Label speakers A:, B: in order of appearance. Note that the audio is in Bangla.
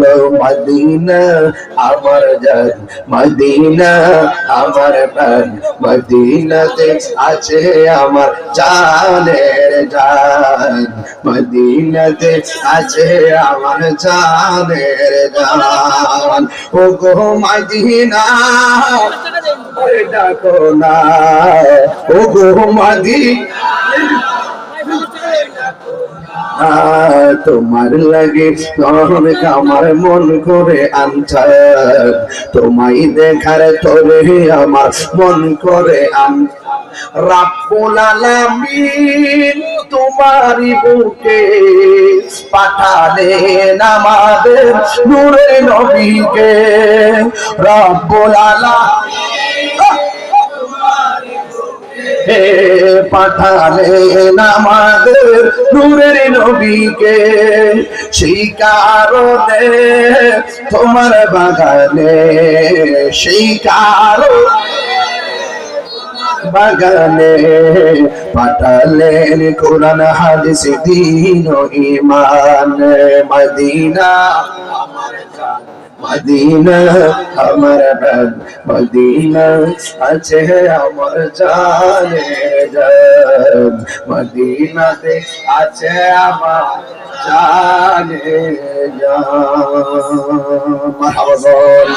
A: বলো মদিনা, আমার জান মদিনা, আমার প্রাণ মদিনাতে আছে আমার জানের জান। মদিনাতে আছে আমার জানের জান। ও গো মদিনা ডাকো না। ও গো মদিনা তোমার লাগে অনেক আমার মন করে আনছা তোমায় দেখার তোরে আমার মন করে আন রাব্বুল তোমারই বুকে পাঠালেন আমাদের নূরে নবীকে। রাব্বুল আলামিন পাঠালেন আমাদের নূরের নবীকে সেই কারণে তোমার বাগানে সেই কারণে বাগানে পাঠালেন কোরআন, হাদিস, দিন ইমান মদিনা মদিনা, আমার প্রাণ। মদিনা আছে আমার জানে মদিনাতে আছে আমার জানে বল।